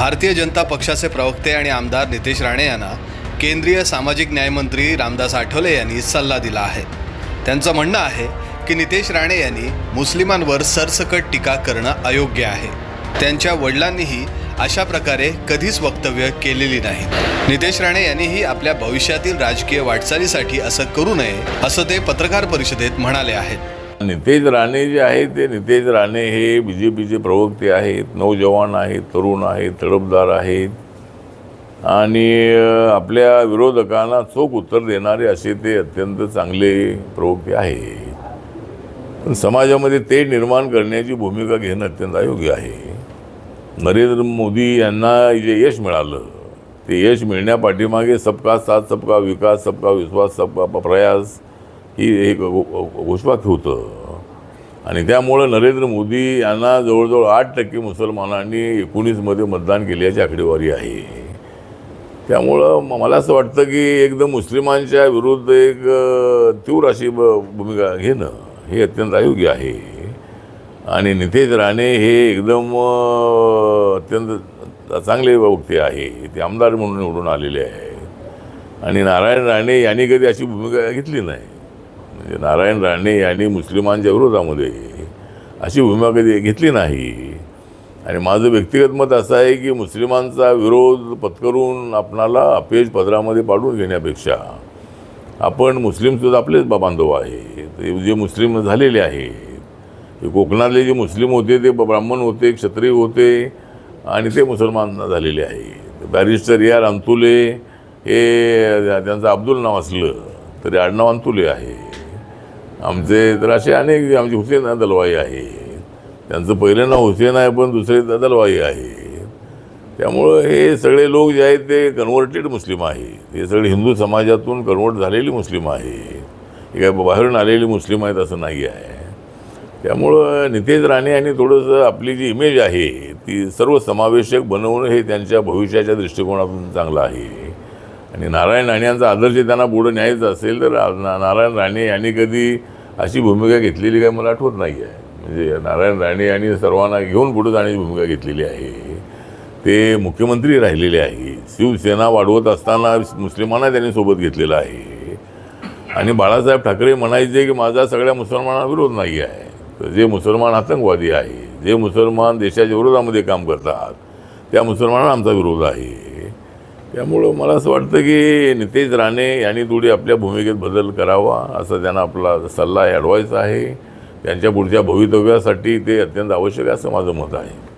भारतीय जनता पक्षाचे प्रवक्ते आणि आमदार नितेश राणे यांना केंद्रीय सामाजिक न्यायमंत्री रामदास आठवले यांनी सल्ला दिला आहे. त्यांचं म्हणणं आहे की नितेश राणे यांनी मुस्लिमांवर सरसकट टीका करणं अयोग्य आहे. त्यांच्या वडिलांनीही अशा प्रकारे कधीच वक्तव्य केलेली नाही. नितेश राणे यांनीही आपल्या भविष्यातील राजकीय वाटचालीसाठी असं करू नये असं ते पत्रकार परिषदेत म्हणाले आहेत. नितेश राणे जे आहे ते नितेश राणे हे बी जे पीचे प्रवक्ते आहेत नौजवान आहेत तरुण आहेत तडफदार आहेत. आणि आपल्या विरोधकांना चोख उत्तर देणारे असे ते अत्यंत चांगले प्रवक्ते आहेत. पण समाजामध्ये ते निर्माण करण्याची भूमिका घेणं अत्यंत अयोग्य आहे. नरेंद्र मोदी यांना जे यश मिळालं ते यश मिळण्यापाठीमागे सबका साथ सबका विकास सबका विश्वास सबका प्रयास ही एक घो- घोषवाक्य होतं. आणि त्यामुळं नरेंद्र मोदी यांना जवळजवळ आठ टक्के मुसलमानांनी एकोणीसमध्ये मतदान केल्याची आकडेवारी आहे. त्यामुळं मला असं वाटतं की एकदम मुस्लिमांच्या विरुद्ध एक तीव्र अशी ब- भूमिका घेणं हे अत्यंत अयोग्य आहे. आणि नितेश राणे हे एकदम अत्यंत चांगले वक्ते आहे. ते आमदार म्हणून निवडून आलेले आहेत. आणि नारायण राणे यांनी कधी अशी भूमिका घेतली नाही. म्हणजे नारायण राणे यांनी मुस्लिमांच्या विरोधामध्ये अशी भूमिका कधी घेतली नाही. आणि माझं व्यक्तिगत मत असं आहे की मुस्लिमांचा विरोध पत्करून आपणाला अपयश पदरामध्ये पाडून घेण्यापेक्षा आपण मुस्लिमसुद्धा आपलेच बा- बांधव आहे ते जे मुस्लिम झालेले आहेत. हे कोकणातले जे मुस्लिम होते ते ब्राह्मण होते क्षत्रिय होते आणि ते मुसलमान झालेले आहे बॅरिस्टर या अंतुले हे त्यांचं अब्दुल नाव असलं तरी आडनाव अंतुले आहे. आमचे तर असे अनेक आमचे हुसेन दलवाई आहे. त्यांचं पहिलं नाव हुसेन आहे पण दुसरे दलवाई आहे. त्यामुळं हे सगळे लोक जे आहेत ते कन्व्हर्टेड मुस्लिम आहेत हे सगळे हिंदू समाजातून कन्व्हर्ट झालेली मुस्लिम आहे. हे काय बाहेरून आलेली मुस्लिम आहेत असं नाही आहे. त्यामुळं नितेश राणे यांनी थोडंसं आपली जी इमेज आहे ती सर्व समावेशक बनवणं हे त्यांच्या भविष्याच्या दृष्टिकोनातून चांगलं आहे. आणि नारायण राणे यांचा आदर्श त्यांना पुढं न्यायचा असेल तर ना- नारायण राणे यांनी कधी अशी भूमिका घेतलेली काय मला आठवत नाही आहे म्हणजे नारायण राणे यांनी सर्वांना घेऊन पुढे जाण्याची भूमिका घेतलेली आहे. ते मुख्यमंत्री राहिलेले आहे. शिवसेना वाढवत असताना मुस्लिमांना त्यांनी सोबत घेतलेलं आहे. आणि बाळासाहेब ठाकरे म्हणायचे की माझा सगळ्या मुसलमानांना विरोध नाही आहे तर जे मुसलमान आतंकवादी आहे जे मुसलमान देशाच्या विरोधामध्ये काम करतात त्या मुसलमानांना आमचा विरोध आहे. त्यामुळं मला असं वाटतं की नितेश राणे यांनी थोडी आपल्या भूमिकेत बदल करावा असं त्यांना आपला सल्ला ॲडवाईस आहे. त्यांच्या पुढच्या भवितव्यासाठी ते अत्यंत आवश्यक आहे असं माझं मत आहे.